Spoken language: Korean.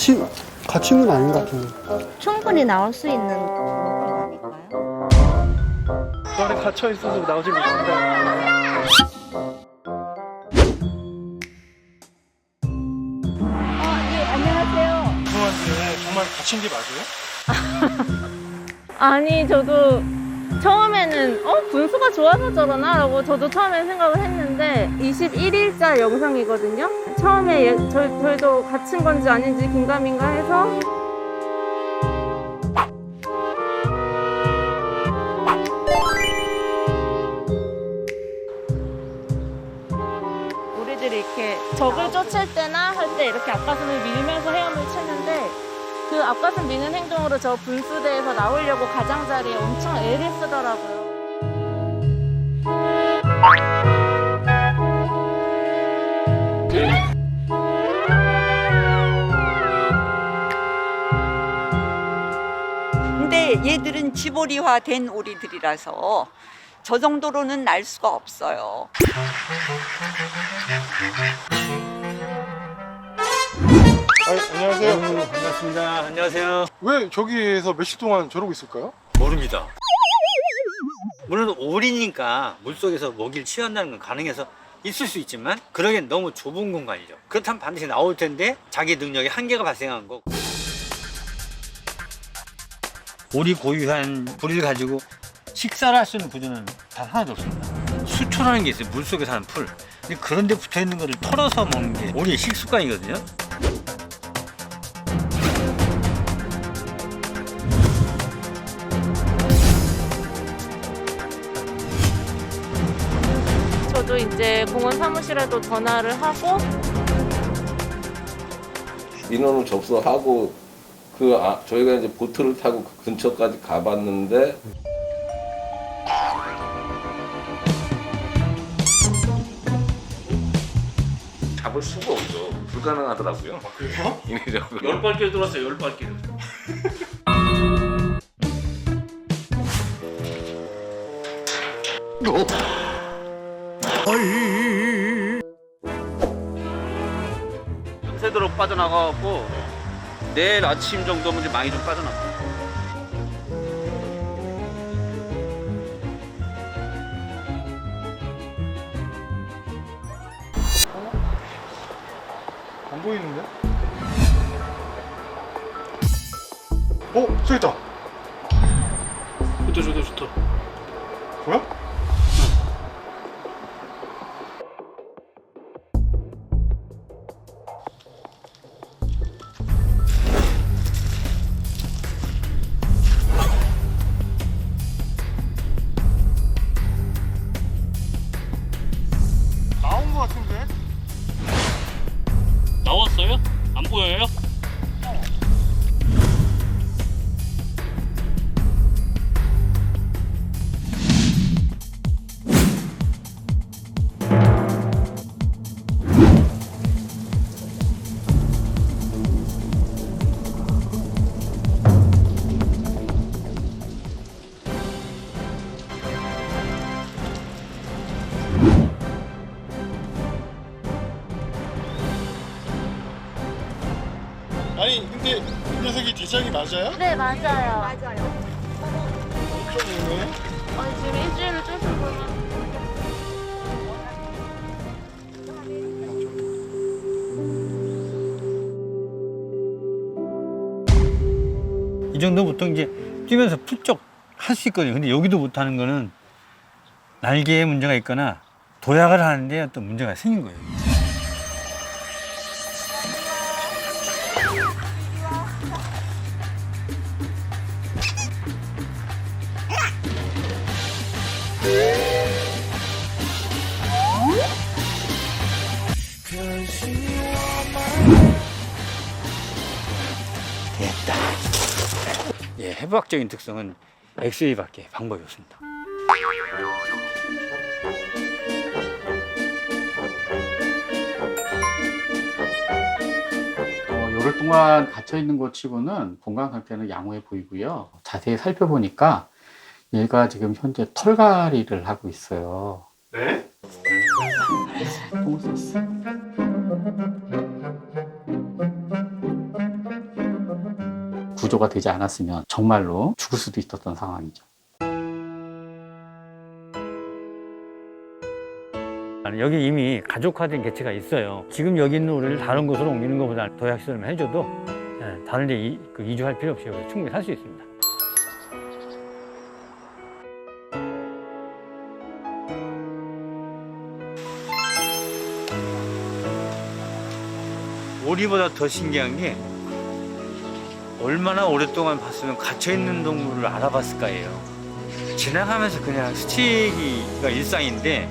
같이 같이는 아닌 것 같은데. 충분히 나올 수 있는 그런 아닐까요? 그 안에 갇혀 있어서 나오지 못한다. 아, 예, 안녕하세요. 죄송한데 정말 갇힌 게 맞아요? 아니 저도 처음에는 어 분수가 좋아서 저러나 라고 저도 처음에 생각을 했는데 21일자 영상이거든요. 처음에 예, 저희, 저희도 갇힌 건지 아닌지 긴가민가 해서 우리들이 이렇게 적을 쫓을 때나 할 때 이렇게 앞가슴을 밀면서 헤엄을 치는데 그 앞가슴 미는 행동으로 저 분수대에서 나오려고 가장자리에 엄청 애를 쓰더라고요. 근데 얘들은 지보리화 된 오리들이라서 저 정도로는 날 수가 없어요. 아, 안녕하세요. 반갑습니다. 안녕하세요. 왜 저기에서 며칠 동안 저러고 있을까요? 모릅니다. 물론 오리니까 물속에서 먹이를 취한다는 건 가능해서 있을 수 있지만 그러기엔 너무 좁은 공간이죠. 그렇다면 반드시 나올 텐데 자기 능력에 한계가 발생한 거고. 오리 고유한 부리를 가지고 식사를 할 수 있는 구조는 단 하나도 없습니다. 수초라는 게 있어요. 물속에 사는 풀. 근데 그런 데 붙어 있는 거를 털어서 먹는 게 오리의 식습관이거든요. 저도 이제 공원 사무실에도 전화를 하고 인원을 접수하고 그 아, 저희가 이제 보트를 타고 그 근처까지 가봤는데 잡을 수가 없어 불가능하더라고요. 그래요? 이내적으로 열 발길 들어왔어요, 열 발길. 밤 새도록 빠져나가갖고 내일 아침 정도면 이제 많이 좀 빠져나가. 안 보이는데? 어, 저 있다. 좋다, 좋다, 좋다. 뭐야? 나왔어요? 안 보여요? 이 녀석이 대장이 맞아요? 네 맞아요. 엄청 무네. 어, 지금 일주일을 쫓아보면 이 정도 보통 이제 뛰면서 풀쩍 할 수 있거든요. 근데 여기도 못하는 거는 날개에 문제가 있거나 도약을 하는데 어떤 문제가 생긴 거예요. 예, 해부학적인 특성은 엑스레이밖에 방법이 없습니다. 어, 열흘 동안 갇혀 있는 것 치고는 건강 상태는 양호해 보이고요. 자세히 살펴보니까 얘가 지금 현재 털갈이를 하고 있어요. 네? 구조가 되지 않았으면 정말로 죽을 수도 있었던 상황이죠. 여기 이미 가족화된 개체가 있어요. 지금 여기 있는 우리를 다른 곳으로 옮기는 것보다 도약시설만 해줘도 예, 다른 데 이, 그 이주할 필요 없이 여기서 충분히 살 수 있습니다. 오리보다 더 신기한 게 얼마나 오랫동안 봤으면 갇혀있는 동물을 알아봤을까예요. 지나가면서 그냥 스치기가 일상인데